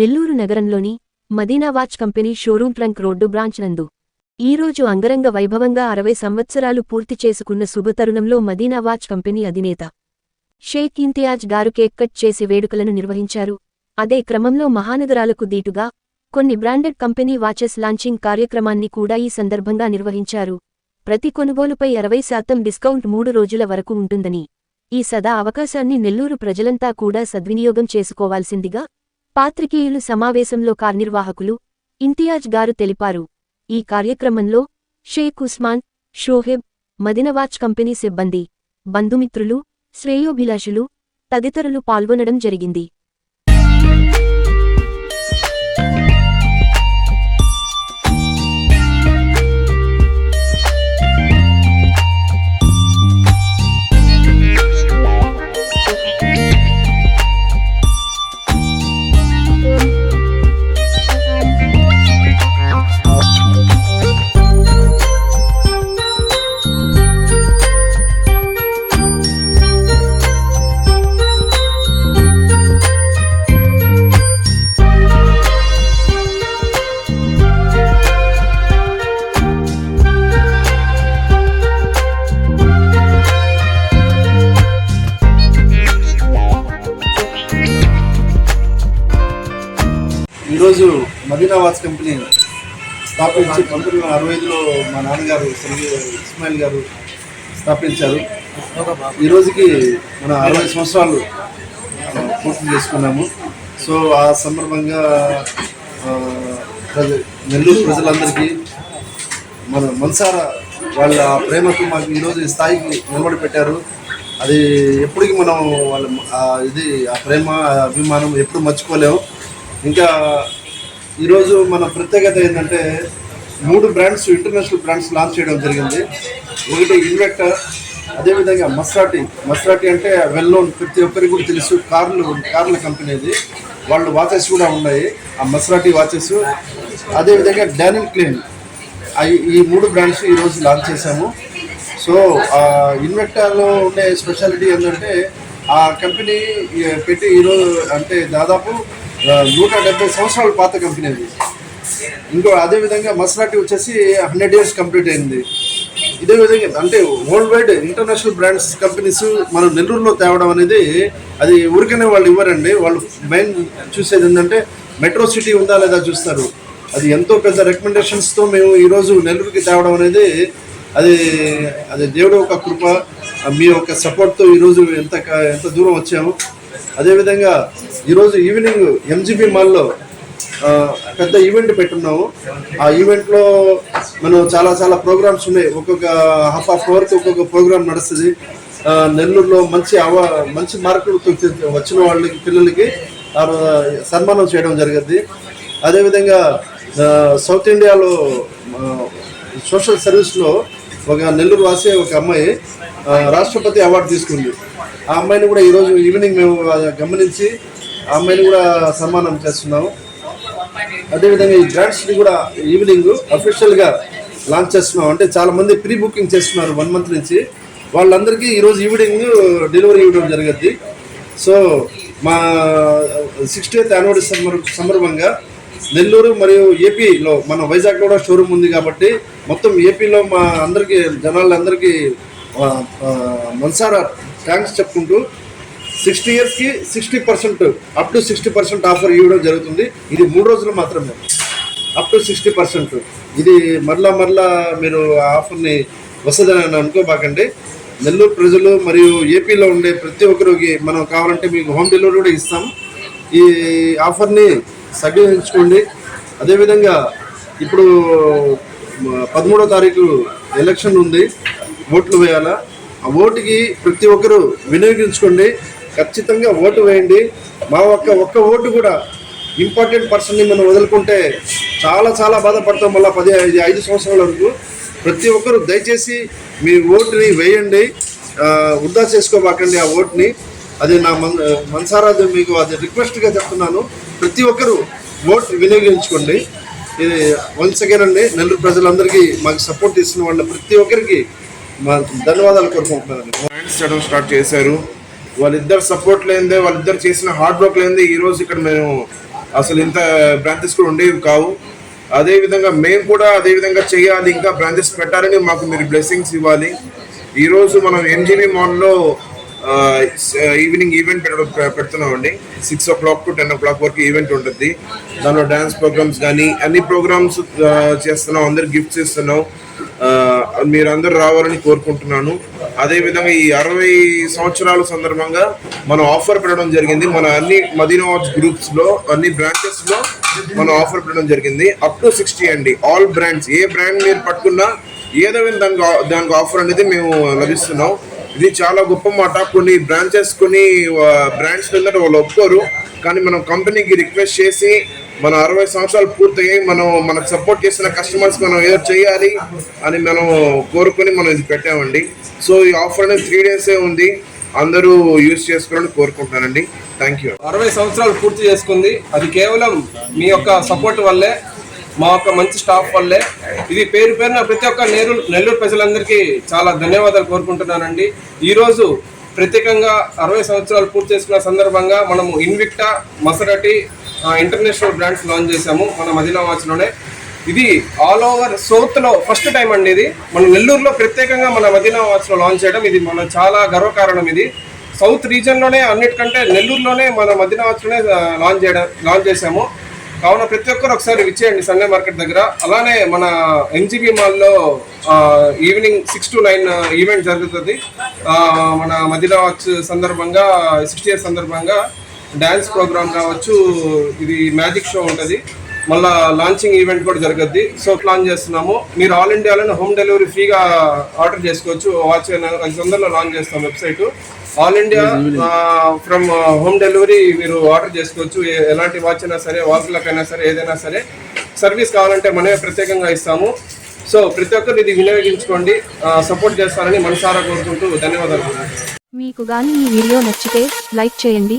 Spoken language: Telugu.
నెల్లూరు నగరంలోని Madina watch company showroom trunk road branch నందు ఈరోజు అంగరంగ వైభవంగా అరవై సంవత్సరాలు పూర్తి చేసుకున్న శుభతరుణంలో మదీనా వాచ్ కంపెనీ అధినేత షేక్ ఇంతియాజ్ గారు కేక్ కట్ చేసి వేడుకలను నిర్వహించారు. అదే క్రమంలో మహానగరాలకు దీటుగా కొన్ని బ్రాండెడ్ కంపెనీ వాచెస్ లాంచింగ్ కార్యక్రమాన్ని కూడా ఈ సందర్భంగా నిర్వహించారు. ప్రతి కొనుగోలుపై అరవై శాతం డిస్కౌంట్ మూడు రోజుల వరకు ఉంటుందని ఈ సదా అవకాశాన్ని నెల్లూరు ప్రజలంతా కూడా సద్వినియోగం చేసుకోవాల్సిందిగా పాత్రికేయులు సమావేశంలో కార్నిర్వాహకులు ఇంతియాజ్ గారు తెలిపారు. ఈ కార్యక్రమంలో షేక్ ఉస్మాన్ షోహెబ్ మదినవాచ్ కంపెనీ సిబ్బంది బంధుమిత్రులు శ్రేయోభిలాషులు తదితరులు పాల్గొనడం జరిగింది. ఈరోజు మదీనా వాచ్ కంపెనీ స్థాపించి పంతొమ్మిది వందల అరవై ఐదులో మా నాన్నగారు ఇస్మాయిల్ గారు స్థాపించారు. ఈ రోజుకి మన అరవై సంవత్సరాలు పూర్తి చేసుకున్నాము. సో ఆ సందర్భంగా నెల్లూరు ప్రజలందరికీ మన మనసారా వాళ్ళ ప్రేమకు మాకు ఈరోజు స్థాయికి నిలబడి పెట్టారు. అది ఎప్పటికీ మనం వాళ్ళ ఇది ఆ ప్రేమ అభిమానం ఎప్పుడు మర్చిపోలేము. ఇంకా ఈరోజు మన ప్రత్యేకత ఏంటంటే మూడు బ్రాండ్స్ ఇంటర్నేషనల్ బ్రాండ్స్ లాంచ్ చేయడం జరిగింది. ఒకటి ఇన్వెక్టర్ అదేవిధంగా మస్రాటి మస్రాటి అంటే వెల్ నోన్ ప్రతి ఒక్కరికి కూడా తెలుసు కార్లు కార్ల కంపెనీ అది. వాళ్ళు వాచెస్ కూడా ఉన్నాయి. ఆ మస్రాటి వాచెస్ అదేవిధంగా డానిల్ క్లీన్ ఈ మూడు బ్రాండ్స్ ఈరోజు లాంచ్ చేశాము. సో ఆ ఇన్వెక్టార్లో ఉండే స్పెషాలిటీ ఏంటంటే ఆ కంపెనీ పెట్టి ఈరోజు అంటే దాదాపు నూట డెబ్బై సంవత్సరాల పాత కంపెనీ అది. ఇంకో అదేవిధంగా మస్రాటి వచ్చేసి హండ్రెడ్ ఇయర్స్ కంప్లీట్ అయింది. ఇదే విధంగా అంటే world wide international brands companies మనం నెల్లూరులో తేవడం అనేది అది ఊరికనే వాళ్ళు ఇవ్వరండి. వాళ్ళు మెయిన్ చూసేది ఏంటంటే మెట్రో సిటీ ఉందా లేదా చూస్తారు. అది ఎంతో పెద్ద రికమెండేషన్స్తో మేము ఈరోజు నెల్లూరుకి తేవడం అనేది అది అది దేవుడు ఒక కృప మీ యొక్క సపోర్ట్తో ఈరోజు ఎంత ఎంత దూరం వచ్చాము. అదేవిధంగా ఈరోజు ఈవినింగ్ ఎంజీబీ మాల్లో పెద్ద ఈవెంట్ పెట్టున్నాము. ఆ ఈవెంట్లో మనం చాలా చాలా ప్రోగ్రామ్స్ ఉన్నాయి. ఒక్కొక్క హాఫ్ హాఫ్ అవర్కి ఒక్కొక్క ప్రోగ్రామ్ నడుస్తుంది. నెల్లూరులో మంచి అవ మంచి మార్కులు వచ్చిన వాళ్ళకి పిల్లలకి సన్మానం చేయడం జరిగింది. అదేవిధంగా సౌత్ ఇండియాలో సోషల్ సర్వీస్లో ఒక నెల్లూరు వాసే ఒక అమ్మాయి రాష్ట్రపతి అవార్డు తీసుకుంది. ఆ అమ్మాయిని కూడా ఈరోజు ఈవినింగ్ మేము గమనించి ఆ అమ్మాయిని కూడా సన్మానం చేస్తున్నాము. అదేవిధంగా ఈ గ్రాండ్స్ని కూడా ఈవినింగ్ అఫీషియల్గా లాంచ్ చేస్తున్నాం. అంటే చాలామంది ప్రీ బుకింగ్ చేస్తున్నారు వన్ మంత్ నుంచి. వాళ్ళందరికీ ఈరోజు ఈవినింగ్ డెలివరీ ఇవ్వడం జరుగుద్ది సో మా సిక్స్టీయత్ యానివర్సరీ సందర్భంగా నెల్లూరు మరియు ఏపీలో మన వైజాగ్లో కూడా షోరూమ్ ఉంది కాబట్టి మొత్తం ఏపీలో మా అందరికీ జనాలందరికీ ఆ, మనసారా థ్యాంక్స్ చెప్పుకుంటూ సిక్స్టీ ఇయర్స్కి sixty percent up to sixty percent offer ఇవ్వడం జరుగుతుంది. ఇది మూడు రోజులు మాత్రమే. అప్ టు సిక్స్టీ పర్సెంట్ ఇది మరలా మరలా మీరు ఆ ఆఫర్ని వస్తుందని అనుకోబాకండి. నెల్లూరు ప్రజలు మరియు ఏపీలో ఉండే ప్రతి ఒక్కరికి మనం కావాలంటే మీకు హోమ్ డెలివరీ కూడా ఇస్తాం. ఈ ఆఫర్ని సద్వినియోగించుకోండి. అదేవిధంగా ఇప్పుడు పదమూడో తారీఖు ఎలక్షన్ ఉంది. ఓట్లు వేయాలా? ఆ ఓటుకి ప్రతి ఒక్కరూ వినియోగించుకోండి. ఖచ్చితంగా ఓటు వేయండి. మా ఒక్క ఒక్క ఓటు కూడా ఇంపార్టెంట్ పర్సన్ని మనం వదులుకుంటే చాలా చాలా బాధపడతాం మళ్ళీ పది ఐదు- ఐదు సంవత్సరాల వరకు. ప్రతి ఒక్కరూ దయచేసి మీ ఓటుని వేయండి. ఆ, వృధా చేసుకోబాకండి ఆ ఓటుని. అది నా మన్ మనసారా మీకు అది రిక్వెస్ట్గా చెప్తున్నాను. ప్రతి ఒక్కరూ ఓట్ వినియోగించుకోండి. ఇది వన్స్ అగైన్ అండి. నెల్లూరు ప్రజలందరికీ మాకు సపోర్ట్ ఇస్తున్న వాళ్ళ ప్రతి ఒక్కరికి ధన్యవాదాలు కోరుకుంటున్నాను ఫ్రెండ్స్ చేయడం స్టార్ట్ చేశారు. వాళ్ళిద్దరు సపోర్ట్ లేనిదే వాళ్ళిద్దరు చేసిన హార్డ్ వర్క్ లేనిదే ఈ రోజు ఇక్కడ మేము అసలు ఇంత బ్రాంచెస్ కూడా ఉండేవి కావు. అదేవిధంగా మేము కూడా అదేవిధంగా చేయాలి ఇంకా బ్రాంచెస్ పెట్టాలని మాకు మీరు బ్లెస్సింగ్స్ ఇవ్వాలి. ఈరోజు మనం ఎంజీబీ మాల్లో evening event పెడుతున్నామండి six o'clock to ten o'clock వరకు ఈవెంట్ ఉంటుంది. దానిలో డ్యాన్స్ ప్రోగ్రామ్స్ కానీ అన్ని ప్రోగ్రామ్స్ చేస్తున్నాం. అందరు గిఫ్ట్స్ ఇస్తున్నాం మీరందరూ రావాలని కోరుకుంటున్నాను. అదేవిధంగా ఈ అరవై సంవత్సరాల సందర్భంగా మనం ఆఫర్ పెట్టడం జరిగింది. మన అన్ని మదీనావాజ్ గ్రూప్స్లో అన్ని బ్రాంచెస్లో మనం ఆఫర్ పెట్టడం జరిగింది. అప్ టు సిక్స్టీ అండి. ఆల్ బ్రాండ్స్ ఏ బ్రాండ్ మీరు పట్టుకున్నా ఏదో దానికి దానికి ఆఫర్ అనేది మేము లభిస్తున్నాం. ఇది చాలా గొప్ప మాట. కొన్ని బ్రాంచెస్ కొన్ని బ్రాండ్స్ కింద వాళ్ళు ఒప్పుకోరు. కానీ మనం కంపెనీకి రిక్వెస్ట్ చేసి మన అరవై సంవత్సరాలు పూర్తయ్యాయి మనం మనకు సపోర్ట్ చేసిన కస్టమర్స్ మనం ఏదో చేయాలి అని మనం కోరుకొని మనం ఇది పెట్టామండి. సో ఈ ఆఫర్ అనేది త్రీ డేసే ఉంది. అందరూ యూజ్ చేసుకోవాలని కోరుకుంటున్నానండి. థ్యాంక్ యూ అరవై సంవత్సరాలు పూర్తి చేసుకుంది. అది కేవలం మీ యొక్క సపోర్ట్ వల్లే మా యొక్క మంచి స్టాఫ్ వల్లే. ఇది పేరు పేరున ప్రతి ఒక్క నెల్లూరు నెల్లూరు ప్రజలందరికీ చాలా ధన్యవాదాలు కోరుకుంటున్నానండి. ఈరోజు ప్రత్యేకంగా అరవై సంవత్సరాలు పూర్తి చేసుకున్న సందర్భంగా మనము Invicta Maserati international brands launch చేశాము. మన మదీనా వాచ్లోనే. ఇది ఆల్ ఓవర్ సౌత్లో ఫస్ట్ టైం అండి ఇది. మన నెల్లూరులో ప్రత్యేకంగా మన మదీనా వాచ్లో లాంచ్ చేయడం ఇది మన చాలా గర్వకారణం ఇది. సౌత్ రీజన్లోనే అన్నిటికంటే నెల్లూరులోనే మన మదీనా వాచ్లోనే లాంచ్ చేయడం లాంచ్ చేశాము. కావున ప్రతి ఒక్కరు ఒకసారి విచ్చేయండి సండే మార్కెట్ దగ్గర. అలానే మన ఎంజీబీ మాల్లో evening six to nine event జరుగుతుంది. మన మదిలా వాచ్ సందర్భంగా సిక్స్టీ ఇయర్ సందర్భంగా డ్యాన్స్ ప్రోగ్రామ్ కావచ్చు ఇది మ్యాజిక్ షో ఉంటుంది. మళ్ళా లాంచింగ్ ఈవెంట్ కూడా జరగద్ది. సో ప్లాన్ చేస్తున్నాము. మీరు ఆల్ ఇండియాలోనే హోమ్ డెలివరీ ఫ్రీగా ఆర్డర్ చేసుకోవచ్చు. వాచ్ తొందరలో లాంచ్ చేస్తాం website. All India from home delivery మీరు ఆర్డర్ చేసుకోవచ్చు. ఎలాంటి వాచ్ అయినా సరే వాచ్లకైనా సరే ఏదైనా సరే సర్వీస్ కావాలంటే మనమే ప్రత్యేకంగా ఇస్తాము. సో ప్రతి ఒక్కరు ఇది వినియోగించుకోండి. సపోర్ట్ చేస్తారని మనసారా కోరుకుంటూ ధన్యవాదాలు. మీకు కానీ ఈ వీడియో నచ్చితే లైక్ చేయండి.